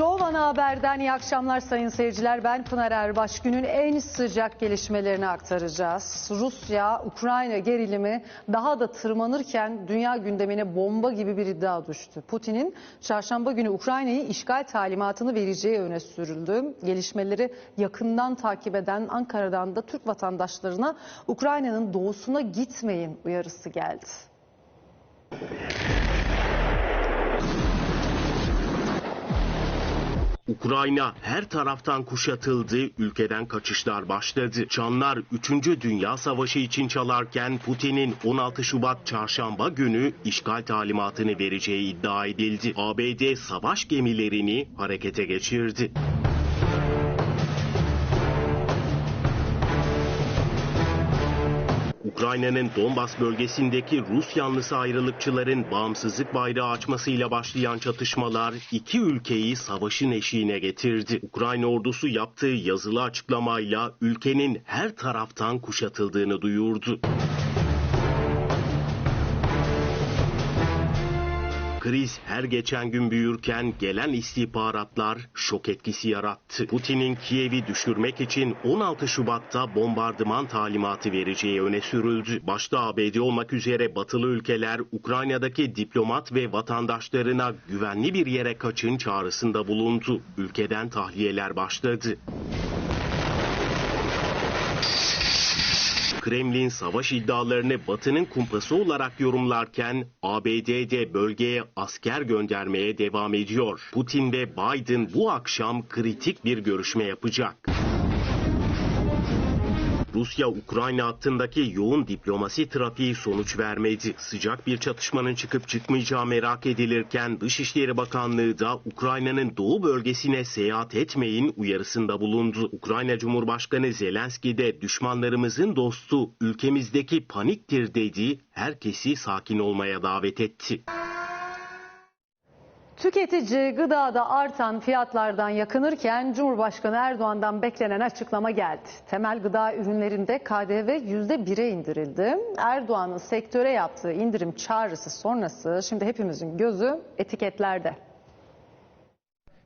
Şov Ana Haber'den iyi akşamlar sayın seyirciler. Ben Pınar Erbaş. Günün en sıcak gelişmelerini aktaracağız. Rusya-Ukrayna gerilimi daha da tırmanırken dünya gündemine bomba gibi bir iddia düştü. Putin'in çarşamba günü Ukrayna'yı işgal talimatını vereceği öne sürüldü. Gelişmeleri yakından takip eden Ankara'dan da Türk vatandaşlarına Ukrayna'nın doğusuna gitmeyin uyarısı geldi. Ukrayna her taraftan kuşatıldı, ülkeden kaçışlar başladı. Çanlar 3. Dünya Savaşı için çalarken Putin'in 16 Şubat çarşamba günü işgal talimatını vereceği iddia edildi. ABD savaş gemilerini harekete geçirdi. Ukrayna'nın Donbas bölgesindeki Rus yanlısı ayrılıkçıların bağımsızlık bayrağı açmasıyla başlayan çatışmalar iki ülkeyi savaşın eşiğine getirdi. Ukrayna ordusu yaptığı yazılı açıklamayla ülkenin her taraftan kuşatıldığını duyurdu. Kriz her geçen gün büyürken gelen istihbaratlar şok etkisi yarattı. Putin'in Kiev'i düşürmek için 16 Şubat'ta bombardıman talimatı vereceği öne sürüldü. Başta ABD olmak üzere batılı ülkeler Ukrayna'daki diplomat ve vatandaşlarına güvenli bir yere kaçın çağrısında bulundu. Ülkeden tahliyeler başladı. Kremlin savaş iddialarını Batı'nın kumpası olarak yorumlarken ABD de bölgeye asker göndermeye devam ediyor. Putin ve Biden bu akşam kritik bir görüşme yapacak. Rusya-Ukrayna hattındaki yoğun diplomasi trafiği sonuç vermedi. Sıcak bir çatışmanın çıkıp çıkmayacağı merak edilirken Dışişleri Bakanlığı da Ukrayna'nın doğu bölgesine seyahat etmeyin uyarısında bulundu. Ukrayna Cumhurbaşkanı Zelenski de düşmanlarımızın dostu ülkemizdeki paniktir dedi, herkesi sakin olmaya davet etti. Tüketici gıdada artan fiyatlardan yakınırken Cumhurbaşkanı Erdoğan'dan beklenen açıklama geldi. Temel gıda ürünlerinde KDV %1'e indirildi. Erdoğan'ın sektöre yaptığı indirim çağrısı sonrası şimdi hepimizin gözü etiketlerde.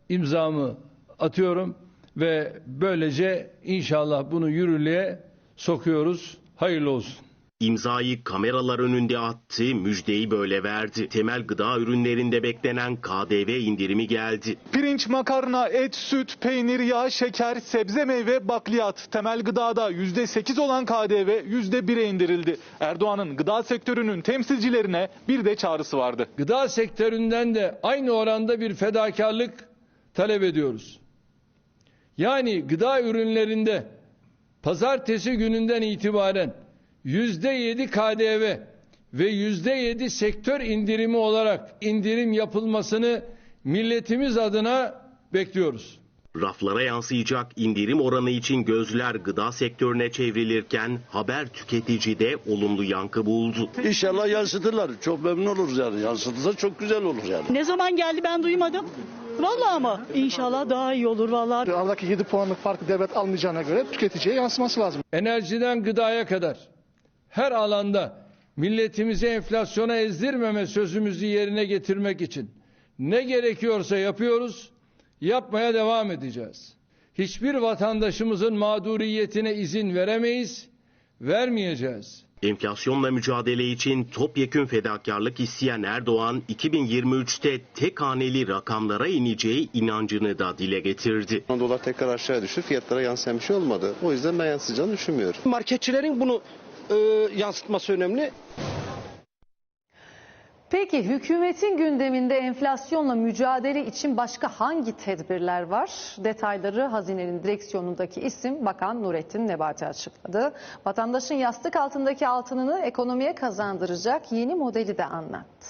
imzamı atıyorum ve böylece inşallah bunu yürürlüğe sokuyoruz. Hayırlı olsun. İmzayı kameralar önünde attı, müjdeyi böyle verdi. Temel gıda ürünlerinde beklenen KDV indirimi geldi. Pirinç, makarna, et, süt, peynir, yağ, şeker, sebze, meyve, bakliyat. Temel gıdada %8 olan KDV %1'e indirildi. Erdoğan'ın gıda sektörünün temsilcilerine bir de çağrısı vardı. Gıda sektöründen de aynı oranda bir fedakarlık talep ediyoruz. Yani gıda ürünlerinde pazartesi gününden itibaren yüzde yedi KDV ve yüzde yedi sektör indirimi olarak indirim yapılmasını milletimiz adına bekliyoruz. Raflara yansıyacak indirim oranı için gözler gıda sektörüne çevrilirken haber tüketicide olumlu yankı buldu. İnşallah yansıtırlar. Çok memnun oluruz yani. Yansıtırsa çok güzel olur yani. Ne zaman geldi ben duymadım. Vallahi ama inşallah daha iyi olur vallahi. Aradaki 7 puanlık farkı devlet almayacağına göre tüketiciye yansıması lazım. enerjiden gıdaya kadar her alanda milletimizi enflasyona ezdirmeme sözümüzü yerine getirmek için ne gerekiyorsa yapıyoruz, yapmaya devam edeceğiz. Hiçbir vatandaşımızın mağduriyetine izin veremeyiz, vermeyeceğiz. Enflasyonla mücadele için topyekün fedakarlık isteyen Erdoğan 2023'te tek haneli rakamlara ineceği inancını da dile getirdi. Dolar tekrar aşağıya düştü. Fiyatlara yansıyan bir şey olmadı. O yüzden ben yansıyacağını düşünmüyorum. marketçilerin bunu e, yansıtması önemli. Peki hükümetin gündeminde enflasyonla mücadele için başka hangi tedbirler var? Detayları Hazinenin direksiyonundaki isim Bakan Nurettin Nebati açıkladı. Vatandaşın yastık altındaki altınını ekonomiye kazandıracak yeni modeli de anlattı.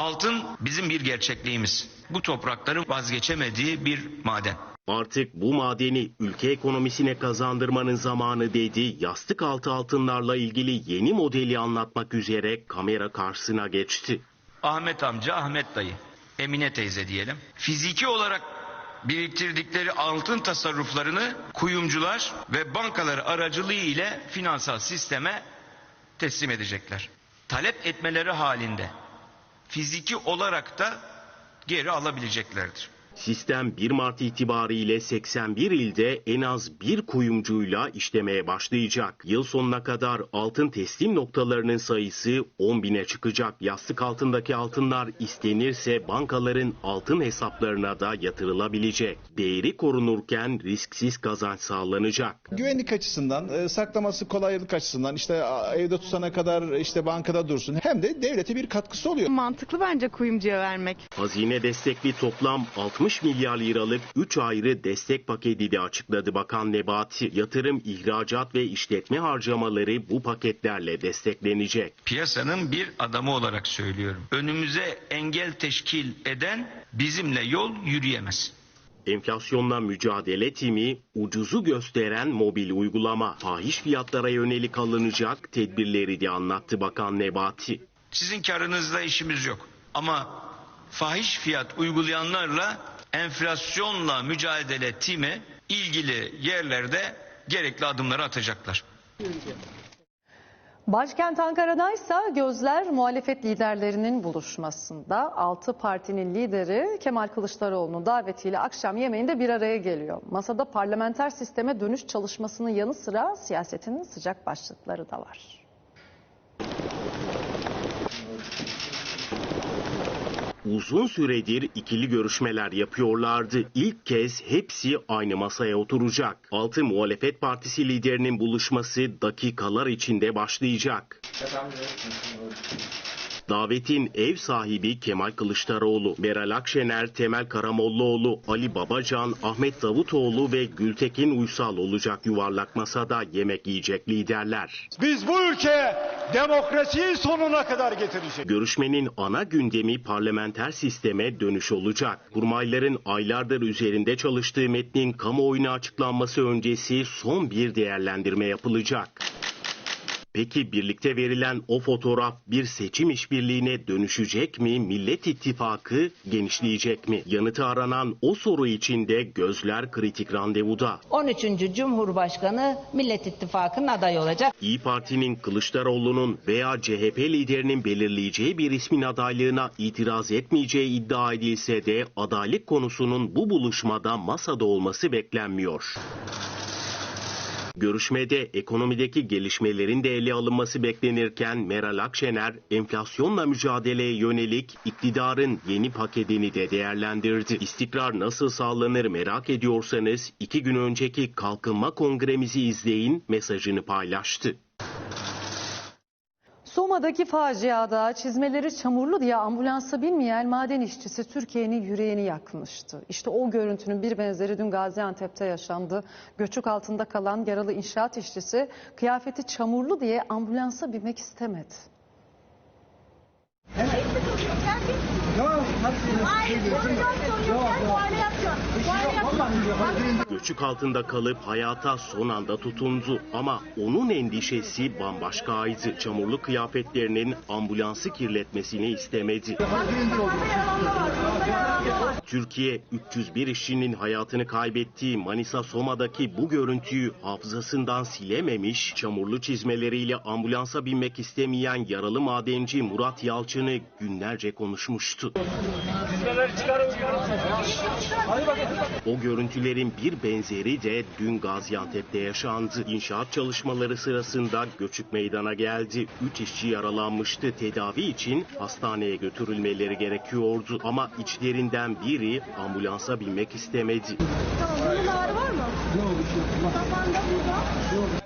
Altın bizim bir gerçekliğimiz. Bu toprakların vazgeçemediği bir maden. Artık bu madeni ülke ekonomisine kazandırmanın zamanı dedi. Yastık altı altınlarla ilgili yeni modeli anlatmak üzere kamera karşısına geçti. Ahmet amca, Ahmet dayı, Emine teyze diyelim. Fiziki olarak biriktirdikleri altın tasarruflarını kuyumcular ve bankaları aracılığı ile finansal sisteme teslim edecekler. Talep etmeleri halinde fiziki olarak da geri alabileceklerdir. Sistem 1 Mart itibariyle 81 ilde en az bir kuyumcuyla işlemeye başlayacak. Yıl sonuna kadar altın teslim noktalarının sayısı 10 bine çıkacak. Yastık altındaki altınlar istenirse bankaların altın hesaplarına da yatırılabilecek. Değeri korunurken risksiz kazanç sağlanacak. Güvenlik açısından, e, saklaması kolaylık açısından işte evde tutana kadar işte bankada dursun. Hem de devlete bir katkısı oluyor. Mantıklı bence kuyumcuya vermek. Hazine destekli toplam 60 milyar liralık 3 ayrı destek paketi de açıkladı Bakan Nebati. Yatırım, ihracat ve işletme harcamaları bu paketlerle desteklenecek. Piyasanın bir adamı olarak söylüyorum. Önümüze engel teşkil eden bizimle yol yürüyemez. Enflasyonla mücadele timi ucuzu gösteren mobil uygulama. Fahiş fiyatlara yönelik alınacak tedbirleri de anlattı Bakan Nebati. Sizin karınızla işimiz yok. Ama fahiş fiyat uygulayanlarla enflasyonla mücadele timi ilgili yerlerde gerekli adımları atacaklar. Başkent Ankara'daysa gözler muhalefet liderlerinin buluşmasında. Altı partinin lideri Kemal Kılıçdaroğlu'nun davetiyle akşam yemeğinde bir araya geliyor. Masada parlamenter sisteme dönüş çalışmasının yanı sıra siyasetin sıcak başlıkları da var. Uzun süredir ikili görüşmeler yapıyorlardı. İlk kez hepsi aynı masaya oturacak. Altı muhalefet partisi liderinin buluşması dakikalar içinde başlayacak. Davetin ev sahibi Kemal Kılıçdaroğlu, Meral Akşener, Temel Karamollaoğlu, Ali Babacan, Ahmet Davutoğlu ve Gültekin Uysal olacak yuvarlak masada yemek yiyecek liderler. Biz bu ülkeye demokrasiyi sonuna kadar getireceğiz. Görüşmenin ana gündemi parlamenter sisteme dönüş olacak. Kurmayların aylardır üzerinde çalıştığı metnin kamuoyuna açıklanması öncesi son bir değerlendirme yapılacak. Peki birlikte verilen o fotoğraf bir seçim işbirliğine dönüşecek mi? Millet İttifakı genişleyecek mi? Yanıtı aranan o soru içinde gözler kritik randevuda. 13. Cumhurbaşkanı Millet İttifakı'nın adayı olacak. İyi Parti'nin Kılıçdaroğlu'nun veya CHP liderinin belirleyeceği bir ismin adaylığına itiraz etmeyeceği iddia edilse de adaylık konusunun bu buluşmada masada olması beklenmiyor. Görüşmede ekonomideki gelişmelerin de ele alınması beklenirken Meral Akşener enflasyonla mücadeleye yönelik iktidarın yeni paketini de değerlendirdi. İstikrar nasıl sağlanır merak ediyorsanız iki gün önceki Kalkınma Kongremizi izleyin mesajını paylaştı. Soma'daki faciada çizmeleri çamurlu diye ambulansa binmeyen maden işçisi Türkiye'nin yüreğini yakmıştı. İşte o görüntünün bir benzeri dün Gaziantep'te yaşandı. Göçük altında kalan yaralı inşaat işçisi kıyafeti çamurlu diye ambulansa binmek istemedi. Göçük altında kalıp hayata son anda tutundu ama onun endişesi bambaşkaydı. Çamurlu kıyafetlerinin ambulansı kirletmesini istemedi. Türkiye 301 işçinin hayatını kaybettiği Manisa Soma'daki bu görüntüyü hafızasından silememiş, çamurlu çizmeleriyle ambulansa binmek istemeyen yaralı madenci Murat Yalçın'ı günlerce konuşmuştu. O görüntülerin bir benzeri de dün Gaziantep'te yaşandı. İnşaat çalışmaları sırasında göçük meydana geldi. Üç işçi yaralanmıştı. Tedavi için hastaneye götürülmeleri gerekiyordu. Ama içlerinden biri ambulansa binmek istemedi.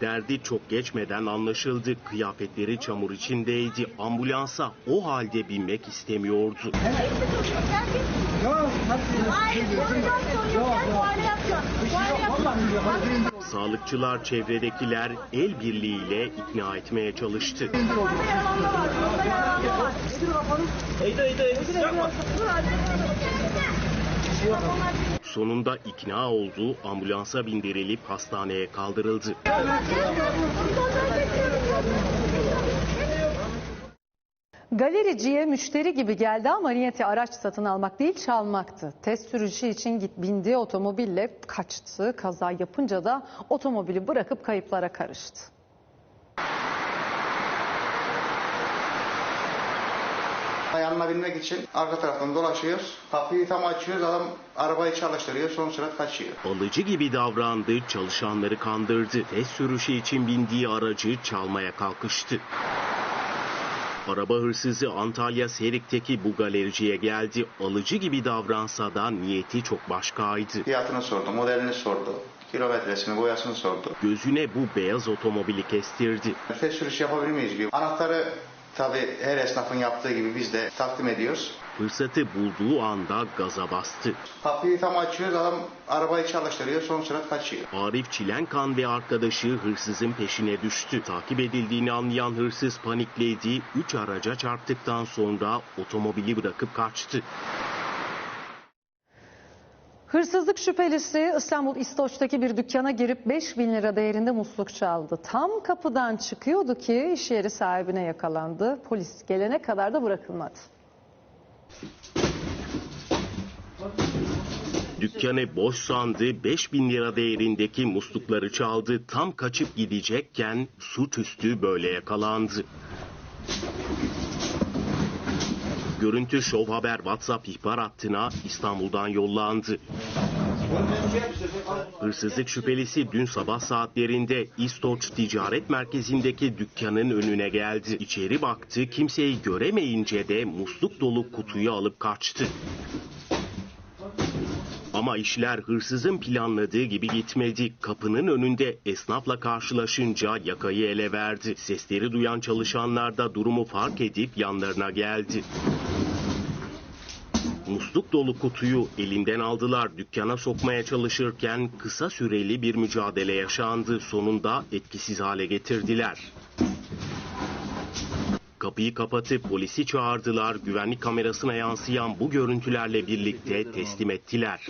Derdi çok geçmeden anlaşıldı. Kıyafetleri çamur içindeydi. Ambulansa o halde binmek istemiyordu. Sağlıkçılar, çevredekiler el birliğiyle ikna etmeye çalıştı. Sonunda ikna oldu, ambulansa bindirilip hastaneye kaldırıldı. Galericiye müşteri gibi geldi ama niyeti araç satın almak değil çalmaktı. Test sürüşü için git bindiği otomobille kaçtı. Kaza yapınca da otomobili bırakıp kayıplara karıştı. Yanına binmek için arka taraftan dolaşıyoruz. Kapıyı tam açıyoruz. Adam arabayı çalıştırıyor. Son sürat kaçıyor. Alıcı gibi davrandı, çalışanları kandırdı. Test sürüşü için bindiği aracı çalmaya kalkıştı. Araba hırsızı Antalya Serik'teki bu galericiye geldi. Alıcı gibi davransa da niyeti çok başkaydı. Fiyatını sordu, modelini sordu. Kilometresini, boyasını sordu. Gözüne bu beyaz otomobili kestirdi. Test sürüş yapabilir miyiz diyor. Anahtarı tabii her esnafın yaptığı gibi biz de takdim ediyoruz. Fırsatı bulduğu anda gaza bastı. Kapıyı tam açıyoruz. Adam arabayı çalıştırıyor. Son sürat kaçıyor. Arif Çilenkan ve arkadaşı hırsızın peşine düştü. Takip edildiğini anlayan hırsız panikledi. Üç araca çarptıktan sonra otomobili bırakıp kaçtı. Hırsızlık şüphelisi İstanbul İstoç'taki bir dükkana girip 5 bin lira değerinde musluk çaldı. Tam kapıdan çıkıyordu ki iş yeri sahibine yakalandı. Polis gelene kadar da bırakılmadı. Dükkanı boş sandı, 5000 lira değerindeki muslukları çaldı. Tam kaçıp gidecekken suçüstü böyle yakalandı. Görüntü Şov Haber WhatsApp ihbar hattına İstanbul'dan yollandı. Hırsızlık şüphelisi dün sabah saatlerinde İstoç Ticaret Merkezi'ndeki dükkanın önüne geldi. İçeri baktı, kimseyi göremeyince de musluk dolu kutuyu alıp kaçtı. Ama işler hırsızın planladığı gibi gitmedi. Kapının önünde esnafla karşılaşınca yakayı ele verdi. Sesleri duyan çalışanlar da durumu fark edip yanlarına geldi. Musluk dolu kutuyu elinden aldılar. Dükkana sokmaya çalışırken kısa süreli bir mücadele yaşandı. Sonunda etkisiz hale getirdiler. Kapıyı kapatıp polisi çağırdılar. Güvenlik kamerasına yansıyan bu görüntülerle birlikte teslim ettiler.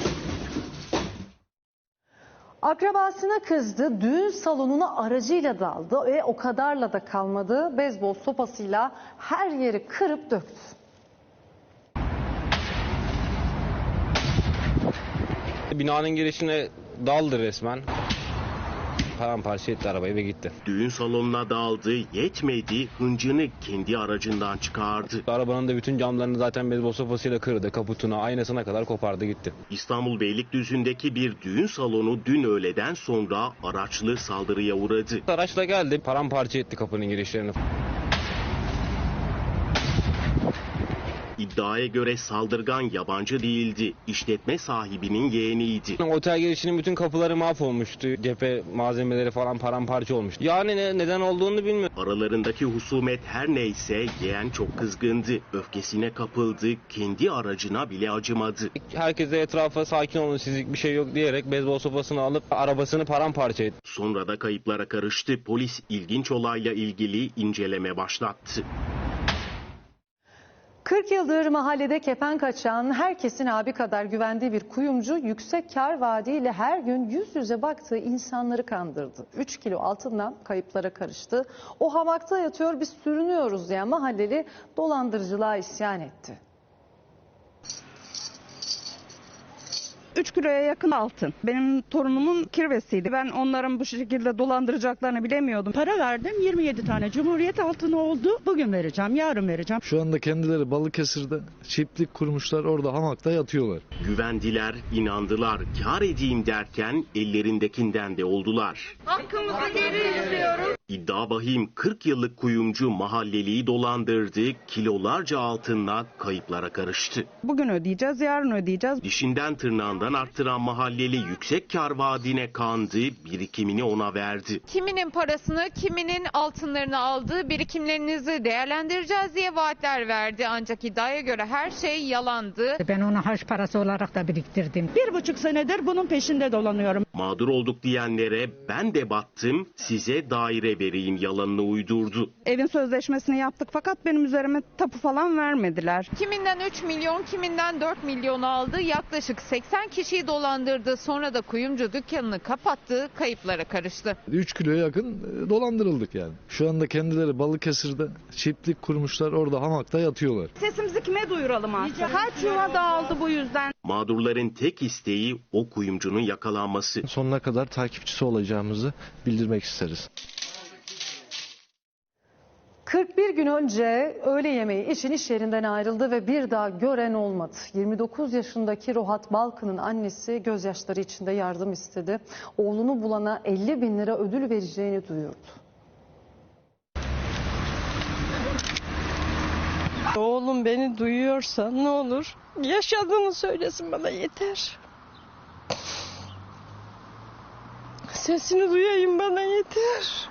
Akrabasına kızdı, düğün salonuna aracıyla daldı ve o kadarla da kalmadı. Beyzbol sopasıyla her yeri kırıp döktü. Binanın girişine daldı resmen. Paramparça etti arabayı ve gitti. Düğün salonuna daldı, yetmedi, hıncını kendi aracından çıkardı. Arabanın da bütün camlarını zaten beyzbol sopasıyla kırdı. Kaputuna, aynasına kadar kopardı gitti. İstanbul Beylikdüzü'ndeki bir düğün salonu dün öğleden sonra araçlı saldırıya uğradı. Araçla geldi, paramparça etti kapının girişlerini. İddiaya göre saldırgan yabancı değildi. İşletme sahibinin yeğeniydi. Otel girişinin bütün kapıları mahvolmuştu. Cephe malzemeleri falan paramparça olmuştu. Yani ne, neden olduğunu bilmiyorum. Aralarındaki husumet her neyse yeğen çok kızgındı. Öfkesine kapıldı, kendi aracına bile acımadı. Herkese etrafa sakin olun sizlik bir şey yok diyerek beyzbol sopasını alıp arabasını paramparça etti. Sonra da kayıplara karıştı. Polis ilginç olayla ilgili inceleme başlattı. 40 yıldır mahallede kepenk açan, herkesin abi kadar güvendiği bir kuyumcu yüksek kar vaadiyle her gün yüz yüze baktığı insanları kandırdı. 3 kilo altından kayıplara karıştı. O hamakta yatıyor biz sürünüyoruz diyen mahalleli dolandırıcılığa isyan etti. 3 kiloya yakın altın. Benim torunumun kirvesiydi. Ben onların bu şekilde dolandıracaklarını bilemiyordum. Para verdim 27 tane Cumhuriyet altını oldu. Bugün vereceğim, yarın vereceğim. Şu anda kendileri Balıkesir'de çiftlik kurmuşlar orada hamakta yatıyorlar. Güvendiler, inandılar, kar edeyim derken ellerindekinden de oldular. Hakkımızı geri istiyoruz. İddia bahim 40 yıllık kuyumcu mahalleliyi dolandırdı, kilolarca altınla kayıplara karıştı. Bugün ödeyeceğiz, yarın ödeyeceğiz. Dişinden tırnağından arttıran mahalleli yüksek kar vaadine kandı, birikimini ona verdi. Kiminin parasını, kiminin altınlarını aldı, birikimlerinizi değerlendireceğiz diye vaatler verdi. Ancak iddiaya göre her şey yalandı. Ben onu harç parası olarak da biriktirdim. Bir buçuk senedir bunun peşinde dolanıyorum. Mağdur olduk diyenlere ben de battım, size daire vereyim yalanını uydurdu. Evin sözleşmesini yaptık fakat benim üzerime tapu falan vermediler. Kiminden 3 milyon, kiminden 4 milyon aldı. Yaklaşık 80 kişiyi dolandırdı. Sonra da kuyumcu dükkanını kapattı, kayıplara karıştı. 3 kiloya yakın e, dolandırıldık yani. Şu anda kendileri Balıkesir'de çiftlik kurmuşlar orada hamakta yatıyorlar. Sesimizi kime duyuralım artık? Kaç yuva dağıldı bu yüzden. Mağdurların tek isteği o kuyumcunun yakalanması. Sonuna kadar takipçisi olacağımızı bildirmek isteriz. 41 gün önce öğle yemeği için iş yerinden ayrıldı ve bir daha gören olmadı. 29 yaşındaki Rohat Balkın'ın annesi gözyaşları içinde yardım istedi. Oğlunu bulana 50 bin lira ödül vereceğini duyurdu. Oğlum beni duyuyorsa ne olur yaşadığını söylesin bana yeter. Sesini duyayım bana yeter.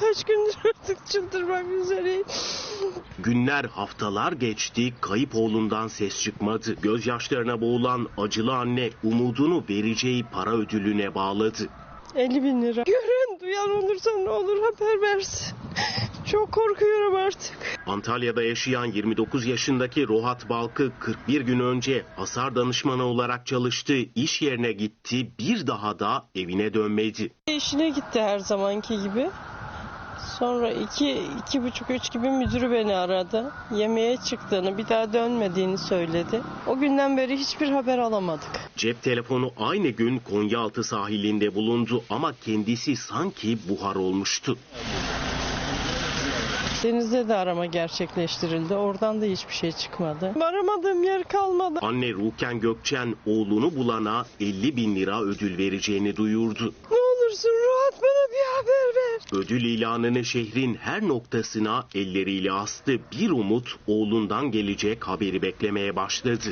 Kaç gündür artık çıldırmak üzereyim. Günler haftalar geçti, kayıp oğlundan ses çıkmadı. Gözyaşlarına boğulan acılı anne umudunu vereceği para ödülüne bağladı. 50 bin lira. Gören duyan olursa ne olur haber versin. Çok korkuyorum artık. Antalya'da yaşayan 29 yaşındaki Rohat Balkı 41 gün önce hasar danışmanı olarak çalıştığı iş yerine gitti, bir daha da evine dönmedi. İşine gitti her zamanki gibi. Sonra iki, iki buçuk, üç gibi müdürü beni aradı. Yemeğe çıktığını, bir daha dönmediğini söyledi. O günden beri hiçbir haber alamadık. Cep telefonu aynı gün Konyaaltı sahilinde bulundu ama kendisi sanki buhar olmuştu. Denizde de arama gerçekleştirildi. Oradan da hiçbir şey çıkmadı. Aramadığım yer kalmadı. Anne Ruken Gökçen oğlunu bulana 50 bin lira ödül vereceğini duyurdu. Ne olursun rahat bana bir haber ver. Ödül ilanını şehrin her noktasına elleriyle astı. Bir umut oğlundan gelecek haberi beklemeye başladı.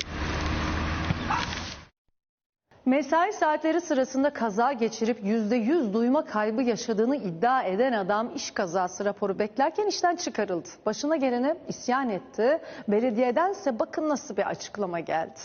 Mesai saatleri sırasında kaza geçirip %100 duyma kaybı yaşadığını iddia eden adam iş kazası raporu beklerken işten çıkarıldı. Başına gelene isyan etti. Belediyedense bakın nasıl bir açıklama geldi.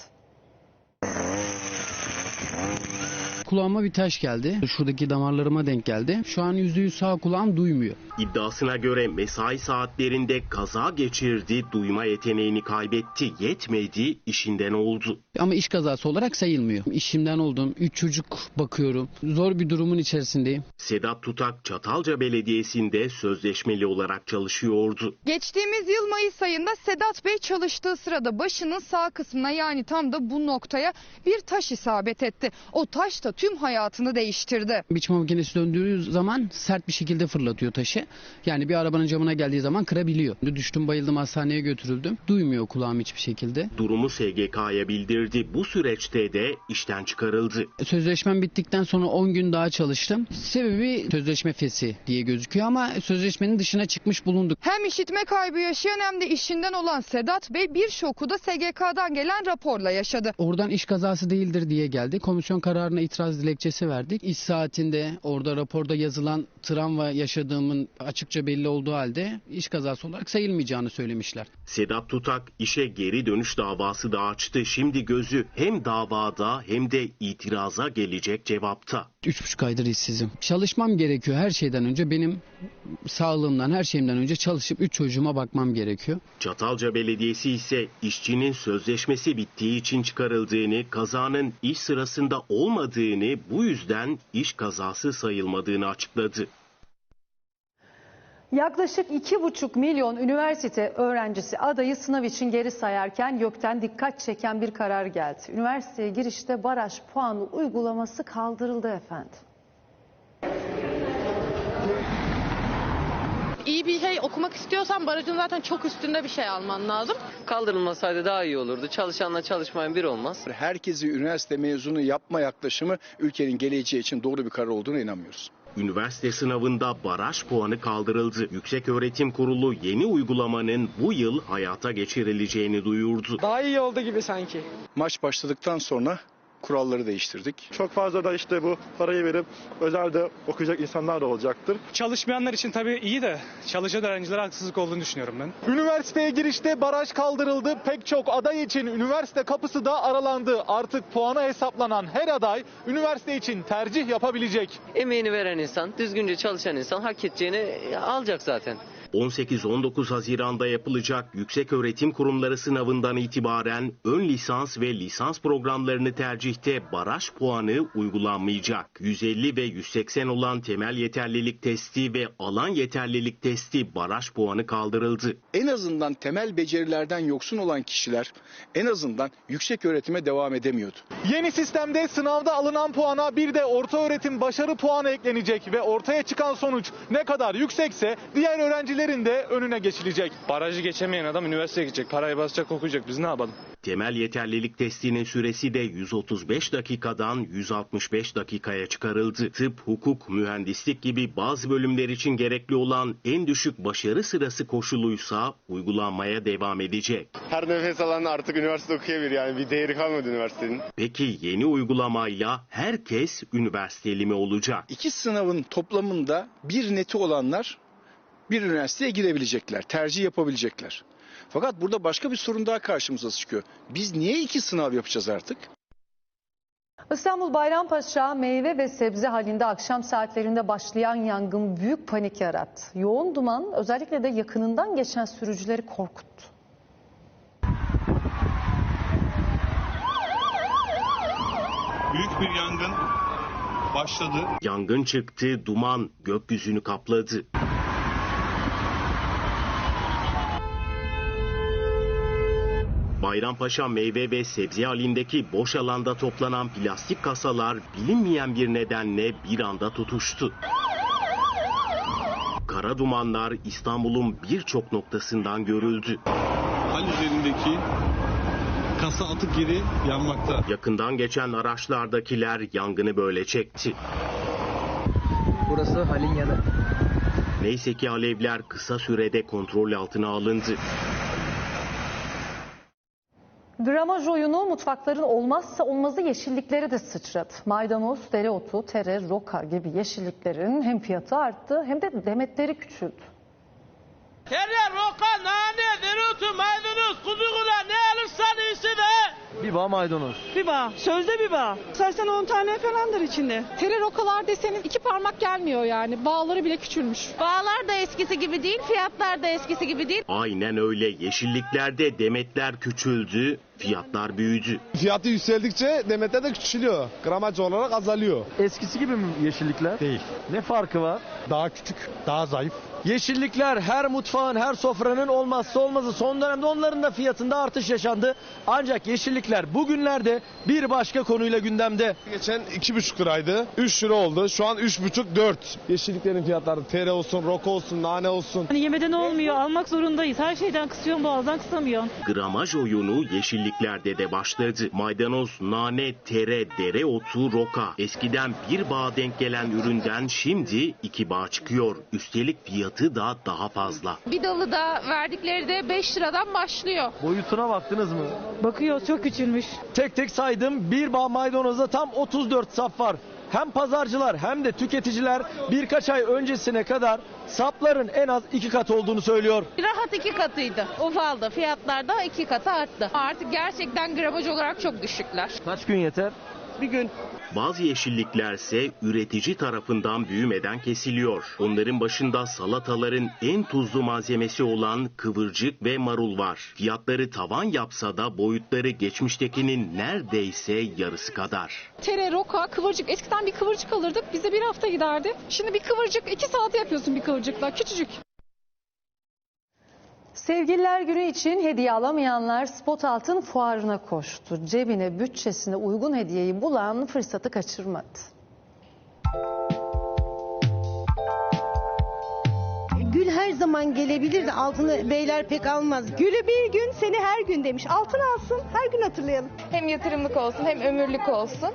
Kulağıma bir taş geldi. Şuradaki damarlarıma denk geldi. Şu an %100 sağ kulağım duymuyor. İddiasına göre mesai saatlerinde kaza geçirdi, duyma yeteneğini kaybetti, yetmedi, işinden oldu. Ama iş kazası olarak sayılmıyor. İşimden oldum. 3 çocuk bakıyorum. Zor bir durumun içerisindeyim. Sedat Tutak Çatalca Belediyesi'nde sözleşmeli olarak çalışıyordu. Geçtiğimiz yıl Mayıs ayında Sedat Bey çalıştığı sırada başının sağ kısmına yani tam da bu noktaya bir taş isabet etti. O taş da tüm hayatını değiştirdi. Biçme makinesi döndüğü zaman sert bir şekilde fırlatıyor taşı. Yani bir arabanın camına geldiği zaman kırabiliyor. Düştüm bayıldım hastaneye götürüldüm. Duymuyor kulağım hiçbir şekilde. Durumu SGK'ya bildirdi. Bu süreçte de işten çıkarıldı. Sözleşmem bittikten sonra 10 gün daha çalıştım. Sebebi sözleşme fesi diye gözüküyor ama sözleşmenin dışına çıkmış bulunduk. Hem işitme kaybı yaşayan hem de işinden olan Sedat Bey bir şoku da SGK'dan gelen raporla yaşadı. Oradan iş kazası değildir diye geldi. Komisyon kararına itiraz dilekçesi verdik. İş saatinde orada raporda yazılan travma yaşadığımın açıkça belli olduğu halde iş kazası olarak sayılmayacağını söylemişler. Sedat Tutak işe geri dönüş davası da açtı. Şimdi gözü hem davada hem de itiraza gelecek cevapta. Üç buçuk aydır işsizim. Çalışmam gerekiyor her şeyden önce. Benim sağlığımdan her şeyimden önce çalışıp üç çocuğuma bakmam gerekiyor. Çatalca Belediyesi ise işçinin sözleşmesi bittiği için çıkarıldığını, kazanın iş sırasında olmadığını, bu yüzden iş kazası sayılmadığını açıkladı. Yaklaşık 2,5 milyon üniversite öğrencisi adayı sınav için geri sayarken YÖK'ten dikkat çeken bir karar geldi. Üniversiteye girişte baraj puanı uygulaması kaldırıldı efendim. İyi bir şey okumak istiyorsan barajın zaten çok üstünde bir şey alman lazım. Kaldırılmasaydı daha iyi olurdu. Çalışanla çalışmayan bir olmaz. Herkesi üniversite mezunu yapma yaklaşımı ülkenin geleceği için doğru bir karar olduğuna inanmıyoruz. Üniversite sınavında baraj puanı kaldırıldı. Yükseköğretim Kurulu yeni uygulamanın bu yıl hayata geçirileceğini duyurdu. Daha iyi oldu gibi sanki. Maç başladıktan sonra kuralları değiştirdik. Çok fazla da işte bu parayı verip özelde okuyacak insanlar da olacaktır. Çalışmayanlar için tabii iyi de çalışan öğrencilere haksızlık olduğunu düşünüyorum ben. Üniversiteye girişte baraj kaldırıldı. Pek çok aday için üniversite kapısı da aralandı. Artık puanı hesaplanan her aday üniversite için tercih yapabilecek. Emeğini veren insan, düzgünce çalışan insan hak edeceğini alacak zaten. 18-19 Haziran'da yapılacak yüksek öğretim kurumları sınavından itibaren ön lisans ve lisans programlarını tercihte baraj puanı uygulanmayacak. 150 ve 180 olan temel yeterlilik testi ve alan yeterlilik testi baraj puanı kaldırıldı. En azından temel becerilerden yoksun olan kişiler en azından yüksek öğretime devam edemiyordu. Yeni sistemde sınavda alınan puana bir de orta öğretim başarı puanı eklenecek ve ortaya çıkan sonuç ne kadar yüksekse diğer öğrencilerin de önüne geçilecek. Barajı geçemeyen adam üniversiteye gidecek. Parayı basacak okuyacak. Biz ne yapalım? Temel yeterlilik testinin süresi de 135 dakikadan 165 dakikaya çıkarıldı. Tıp, hukuk, mühendislik gibi bazı bölümler için gerekli olan en düşük başarı sırası koşuluysa uygulanmaya devam edecek. Her nefes alan artık üniversite okuyabilir yani bir değeri kalmadı üniversitenin. Peki yeni uygulamayla herkes üniversiteli mi olacak? İki sınavın toplamında bir neti olanlar bir üniversiteye girebilecekler, tercih yapabilecekler. Fakat burada başka bir sorun daha karşımıza çıkıyor. Biz niye iki sınav yapacağız artık? İstanbul Bayrampaşa meyve ve sebze halinde akşam saatlerinde başlayan yangın büyük panik yarattı. Yoğun duman özellikle de yakınından geçen sürücüleri korkuttu. Büyük bir yangın başladı. Yangın çıktı, duman gökyüzünü kapladı. Bayrampaşa meyve ve sebze halindeki boş alanda toplanan plastik kasalar bilinmeyen bir nedenle bir anda tutuştu. Kara dumanlar İstanbul'un birçok noktasından görüldü. Hal üzerindeki kasa atık yeri yanmakta. Yakından geçen araçlardakiler yangını böyle çekti. Burası Halin yanı. Neyse ki alevler kısa sürede kontrol altına alındı. Gramaj oyunu mutfakların olmazsa olmazı yeşillikleri de sıçradı. Maydanoz, dereotu, tere, roka gibi yeşilliklerin hem fiyatı arttı hem de demetleri küçüldü. Tere, roka, nane, dereotu, maydanoz, kudugula ne alırsan iyisi de. Biba maydanoz. Biba, sözde biba. Sersen 10 tane falandır içinde. Tere rokalar deseniz iki parmak gelmiyor yani. Bağları bile küçülmüş. Bağlar da eskisi gibi değil, fiyatlar da eskisi gibi değil. Aynen öyle yeşilliklerde demetler küçüldü, fiyatlar büyüdü. Fiyatı yükseldikçe demetler de küçülüyor. Gramaj olarak azalıyor. Eskisi gibi mi yeşillikler? Değil. Ne farkı var? Daha küçük, daha zayıf. Yeşillikler her mutfağın, her sofranın olmazsa olmazı. Son dönemde onların da fiyatında artış yaşandı. Ancak yeşillikler bugünlerde bir başka konuyla gündemde. Geçen 2,5 liraydı. 3 lira oldu. Şu an 3,5-4. Yeşilliklerin fiyatları tere olsun, roka olsun, nane olsun. Hani yemeden olmuyor, almak zorundayız. Her şeyden kısıyorsun, boğazdan kısamıyorsun. Gramaj oyunu yeşilliklerde de başladı. Maydanoz, nane, tere, dereotu, roka. Eskiden bir bağ denk gelen üründen şimdi iki bağ çıkıyor. Üstelik fiyatı da daha fazla. Bir dalı da verdikleri de 5 liradan başlıyor. Boyutuna baktınız mı? Bakıyor, çok küçülmüş. Tek tek saydım bir bağ maydanozda tam 34 sap var. Hem pazarcılar hem de tüketiciler birkaç ay öncesine kadar sapların en az iki kat olduğunu söylüyor. Rahat iki katıydı. Ufaldı. Fiyatlar da iki katı arttı. Artık gerçekten gramaj olarak çok düşükler. Kaç gün yeter? Bir gün. Bazı yeşilliklerse üretici tarafından büyümeden kesiliyor. Onların başında salataların en tuzlu malzemesi olan kıvırcık ve marul var. Fiyatları tavan yapsa da boyutları geçmiştekinin neredeyse yarısı kadar. Tere, roka, kıvırcık. Eskiden bir kıvırcık alırdık. Bize bir hafta giderdi. Şimdi bir kıvırcık iki saat yapıyorsun bir kıvırcıkla. Küçücük. Sevgililer günü için hediye alamayanlar Spot Altın fuarına koştu. Cebine bütçesine uygun hediyeyi bulan fırsatı kaçırmadı. Her zaman gelebilir de altını beyler pek almaz. Gülü bir gün seni her gün demiş. Altın alsın her gün hatırlayalım. Hem yatırımlık olsun hem ömürlük olsun.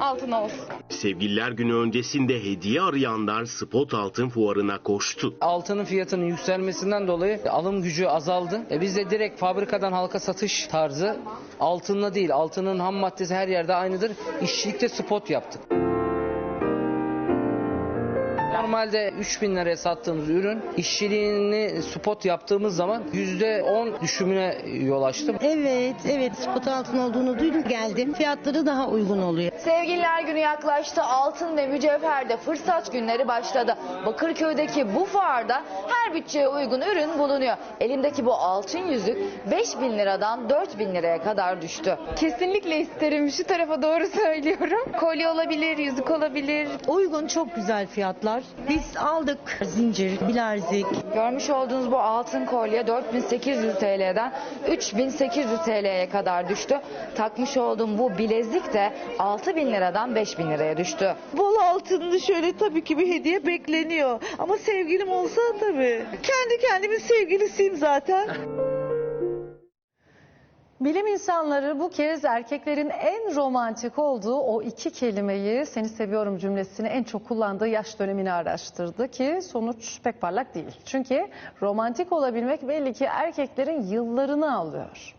Altın olsun. Sevgililer günü öncesinde hediye arayanlar Spot Altın fuarına koştu. Altının fiyatının yükselmesinden dolayı alım gücü azaldı. E biz de direkt fabrikadan halka satış tarzı altınla değil altının ham maddesi her yerde aynıdır. İşçilikte spot yaptık. Normalde 3000 liraya sattığımız ürün işçiliğini spot yaptığımız zaman %10 düşümüne yol açtı. Evet, evet. Spot altın olduğunu duydum. Geldim. Fiyatları daha uygun oluyor. Sevgililer günü yaklaştı. Altın ve mücevherde fırsat günleri başladı. Bakırköy'deki bu fuarda her bütçeye uygun ürün bulunuyor. Elimdeki bu altın yüzük 5000 liradan 4000 liraya kadar düştü. Kesinlikle isterim. Şu tarafa doğru söylüyorum. Kolye olabilir, yüzük olabilir. Uygun, çok güzel fiyatlar. Biz aldık. Zincir, bilezik. Görmüş olduğunuz bu altın kolye 4800 TL'den 3800 TL'ye kadar düştü. Takmış olduğum bu bilezik de 6000 liradan 5000 liraya düştü. Bol altınlı şöyle tabii ki bir hediye bekleniyor. Ama sevgilim olsa tabii. Kendi kendimin sevgilisiyim zaten. Bilim insanları bu kez erkeklerin en romantik olduğu o iki kelimeyi seni seviyorum cümlesini en çok kullandığı yaş dönemini araştırdı ki sonuç pek parlak değil. Çünkü romantik olabilmek belli ki erkeklerin yıllarını alıyor.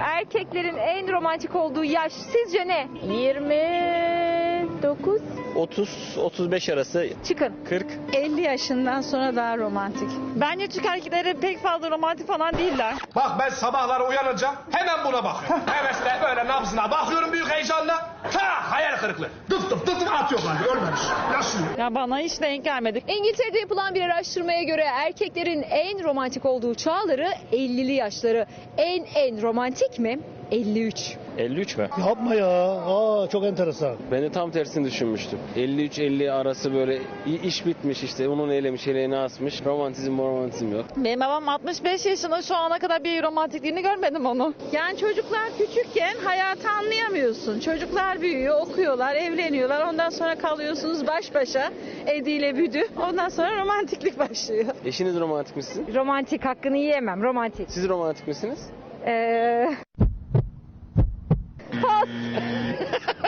Erkeklerin en romantik olduğu yaş sizce ne? 29. 30-35 arası Çıkın. 40. 50 yaşından sonra daha romantik. Bence Türk erkekleri pek fazla romantik falan değiller. Bak ben sabahları uyanacağım hemen buna bakıyorum. Hevesle böyle nabzına bakıyorum büyük heyecanla. Ha hayal kırıklığı. Dıf dıf dıf dıf atıyor bana ölmemiş. Yaşıyor. Ya bana hiç denk gelmedik. İngiltere'de yapılan bir araştırmaya göre erkeklerin en romantik olduğu çağları 50'li yaşları. En en romantik mi? 53. 53 mü? Yapma ya. Aa çok enteresan. Ben de tam tersini düşünmüştüm. 53-50 arası böyle i- iş bitmiş işte. Onun elemiş eleğini asmış. Romantizm romantizm yok. Benim babam 65 yaşında şu ana kadar bir romantikliğini görmedim onu. Yani çocuklar küçükken hayatı anlayamıyorsun. Çocuklar büyüyor, okuyorlar, evleniyorlar. Ondan sonra kalıyorsunuz baş başa ediyle büdü. Ondan sonra romantiklik başlıyor. Eşiniz romantik misin? Romantik hakkını yiyemem. Romantik. Siz romantik misiniz? Ee... Puss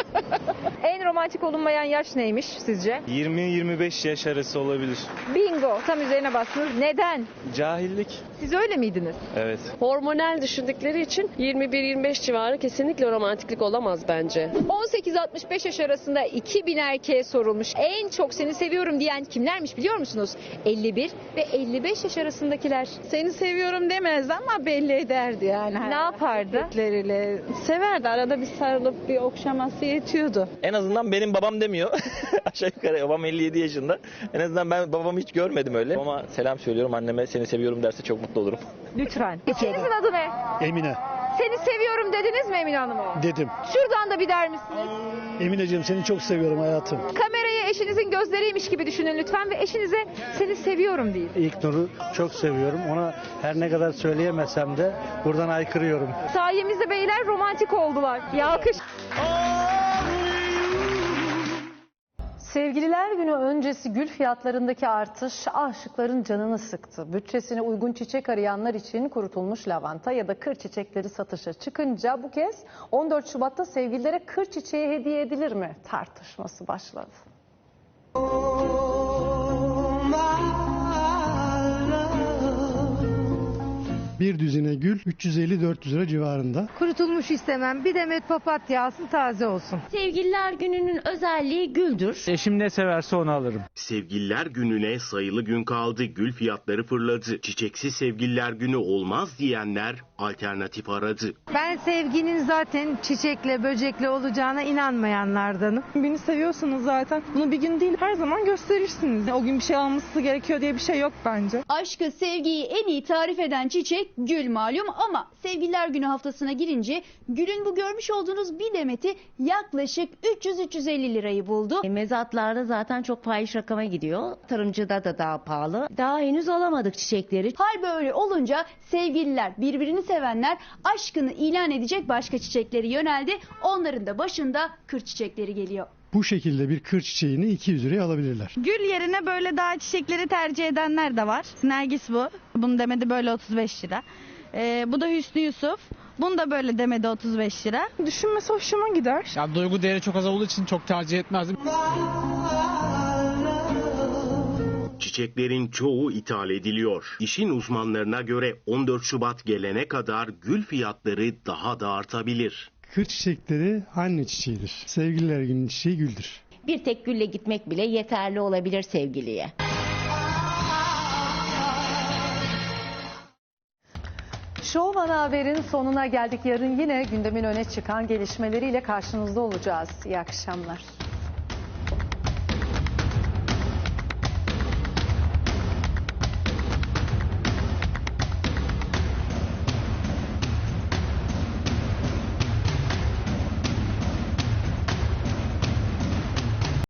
en romantik olunmayan yaş neymiş sizce? 20-25 yaş arası olabilir. Bingo. Tam üzerine bastınız. Neden? Cahillik. Siz öyle miydiniz? Evet. Hormonal düşündükleri için 21-25 civarı kesinlikle romantiklik olamaz bence. 18-65 yaş arasında 2000 erkeğe sorulmuş. En çok seni seviyorum diyen kimlermiş biliyor musunuz? 51 ve 55 yaş arasındakiler. Seni seviyorum demezdi ama belli ederdi yani. Ne yapardı? Hareketleriyle. Severdi. Arada bir sarılıp bir okşaması yetiyordu. En azından benim babam demiyor. Aşağı yukarı babam 57 yaşında. En azından ben babamı hiç görmedim öyle. Ama selam söylüyorum anneme seni seviyorum derse çok mutlu olurum. Lütfen. Eşinizin adı ne? Emine Seni seviyorum dediniz mi Emine Hanım'a? dedim. Şuradan da bir der misiniz? Emineciğim seni çok seviyorum hayatım. Kamerayı eşinizin gözleriymiş gibi düşünün lütfen ve eşinize seni seviyorum deyin. İlk Nur'u çok seviyorum. Ona her ne kadar söyleyemesem de buradan aykırıyorum. Sayemizde beyler romantik oldular. Bir alkış. Sevgililer günü öncesi gül fiyatlarındaki artış aşıkların canını sıktı. Bütçesine uygun çiçek arayanlar için kurutulmuş lavanta ya da kır çiçekleri satışa çıkınca bu kez 14 Şubat'ta sevgililere kır çiçeği hediye edilir mi tartışması başladı. Bir düzine gül 350-400 lira civarında. Kurutulmuş istemem. Bir demet papatya alsın taze olsun. Sevgililer gününün özelliği güldür. Eşim ne severse onu alırım. Sevgililer gününe sayılı gün kaldı. Gül fiyatları fırladı. Çiçeksiz sevgililer günü olmaz diyenler alternatif aradı. Ben sevginin zaten çiçekle böcekle olacağına inanmayanlardanım. Beni seviyorsunuz zaten. Bunu bir gün değil her zaman gösterirsiniz. O gün bir şey alması gerekiyor diye bir şey yok bence. Aşkı, sevgiyi en iyi tarif eden çiçek gül malum ama sevgililer günü haftasına girince gülün bu görmüş olduğunuz bir demeti yaklaşık 300-350 lirayı buldu. Mezatlarda zaten çok fahiş rakama gidiyor. Tarımcıda da daha pahalı. Daha henüz alamadık çiçekleri. Hal böyle olunca sevgililer, birbirini sevenler aşkını ilan edecek başka çiçekleri yöneldi. Onların da başında kır çiçekleri geliyor. Bu şekilde bir kır çiçeğini 200 liraya alabilirler. Gül yerine böyle daha çiçekleri tercih edenler de var. Nergis bu. Bunu demedi böyle 35 lira. Ee, bu da Hüsnü Yusuf. Bunu da böyle demedi 35 lira. Düşünmesi hoşuma gider. Ya duygu değeri çok az olduğu için çok tercih etmezdim. Çiçeklerin çoğu ithal ediliyor. İşin uzmanlarına göre 14 Şubat gelene kadar gül fiyatları daha da artabilir. Kır çiçekleri anne çiçeğidir. Sevgililer günün çiçeği güldür. Bir tek gülle gitmek bile yeterli olabilir sevgiliye. Şovman Haber'in sonuna geldik. Yarın yine gündemin öne çıkan gelişmeleriyle karşınızda olacağız. İyi akşamlar.